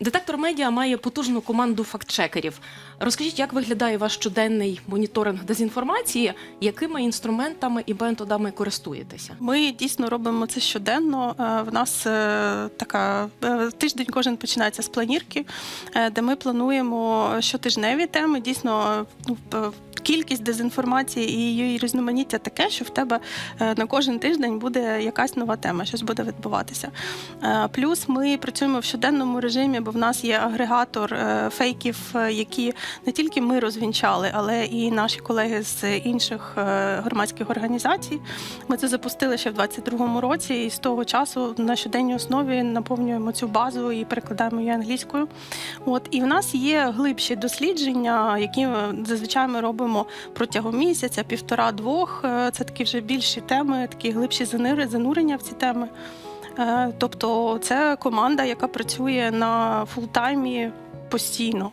Детектор медіа має потужну команду фактчекерів. Розкажіть, як виглядає ваш щоденний моніторинг дезінформації, якими інструментами і методами користуєтеся? Ми дійсно робимо це щоденно. Е, В нас е, така е, тиждень кожен починається з планірки, де ми плануємо щотижневі теми. Дійсно, ну, кількість дезінформації і її різноманіття таке, що в тебе на кожен тиждень буде якась нова тема, щось буде відбуватися. Плюс ми працюємо в щоденному режимі, бо в нас є агрегатор е, фейків, е, які не тільки ми розвінчали, але і наші колеги з інших е, громадських організацій. Ми це запустили ще в 22-му році, і з того часу на щоденній основі наповнюємо цю базу і перекладаємо її англійською. От і в нас є глибші дослідження, які зазвичай ми робимо протягом місяця, півтора-двох. Це такі вже більші теми, такі глибші занурення в ці теми. Е, Тобто, це команда, яка працює на фултаймі постійно.